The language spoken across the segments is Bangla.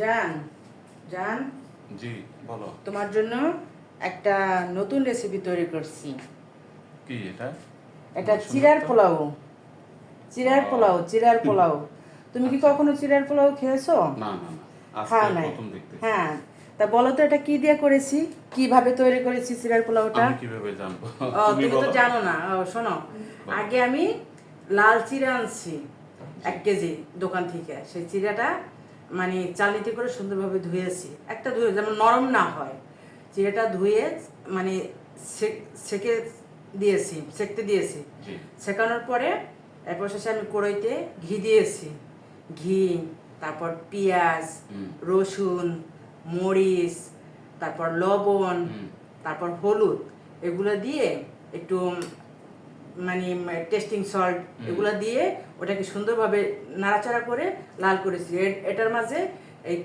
জান জান জি বলো। তোমার জন্য একটা নতুন রেসিপি তৈরি করছি। কি এটা? এটা চিরার পোলাও। চিরার ও। পোলাও চিরার পোলাও। তুমি কি কখনো চিরার পোলাও খেয়েছো? না না না। খাও নাই। হ্যাঁ। তা বলো তো এটা কি দিয়ে করেছি? কীভাবে তৈরি করেছি চিরার পোলাওটা? কীভাবে জানব? তুমি তো জানো না। শোনো। আগে আমি লাল চিরা আনছি এক কেজি দোকান থেকে। সেই চিরাটা মানে চালিতে করে সুন্দরভাবে ধুয়েছি। একটা ধুয়ে যেমন নরম না হয় চিরাটা ধুয়ে মানে সেক- দিয়েছি সেকতে দিয়েছি। সেকানোর পরে এরপর শেষে আমি কড়াইতে ঘি দিয়েছি। ঘি তারপর পেঁয়াজ রসুন মরিচ তারপর লবণ তারপর হলুদ এগুলো দিয়ে একটু মানে টেস্টিং সল্ট এগুলো দিয়ে ওটাকে সুন্দরভাবে নাড়াচাড়া করে লাল করেছি। এটার মাঝে এই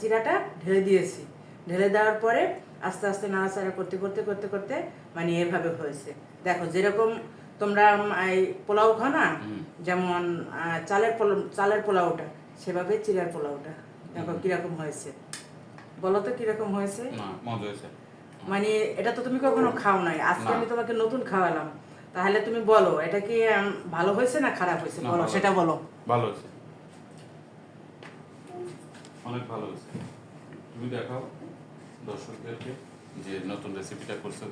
চিরাটা ঢেলে দিয়েছি। ঢেলে দেওয়ার পরে আস্তে আস্তে নাড়াচাড়া করতে করতে করতে করতে মানে এভাবে হয়েছে। দেখো যেরকম তোমরা এই পোলাও খাও না যেমন চালের পোলাও চালের পোলাওটা সেভাবে চিরার পোলাওটা। দেখো। কীরকম হয়েছে। বলো তো কীরকম হয়েছে? মানে এটা তো তুমি কখনো খাও নাই। আজকে আমি তোমাকে নতুন খাওয়ালাম। তাহলে তুমি বলো এটা কি ভালো হয়েছে না খারাপ হয়েছে? বলো সেটা বলো। ভালো হয়েছে। অনেক ভালো হয়েছে। তুমি দেখাও দর্শকদেরকে যে নতুন রেসিপিটা করছে।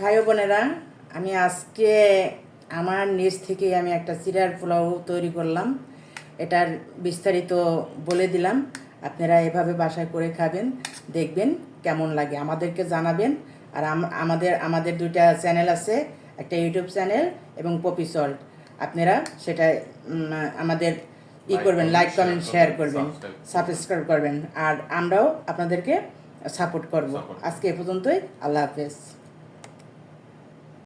ভাই ও বোনেরা আমি আজকে আমার নিজ থেকে আমি একটা চিরার পোলাও তৈরি করলাম। এটার বিস্তারিত বলে দিলাম। আপনারা এভাবে বাসায় করে খাবেন দেখবেন কেমন লাগে। আমাদেরকে জানাবেন। আর আম- আমাদের আমাদের দুইটা চ্যানেল আছে একটা ইউটিউব চ্যানেল এবং পপি সল্ট। আপনারা সেটা আমাদের ই করবেন লাইক করবেন কমেন্ট শেয়ার করবেন। সাবস্ক্রাইব করবেন। আর আমরাও আপনাদেরকে সাপোর্ট করব। আজকে এ পর্যন্তই আল্লাহ হাফেজ।